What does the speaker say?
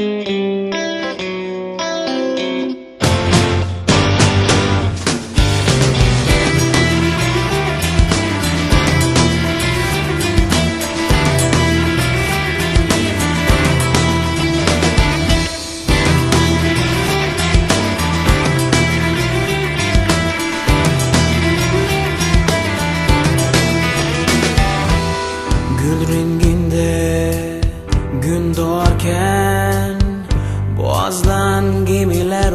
Gül renginde gün doğarken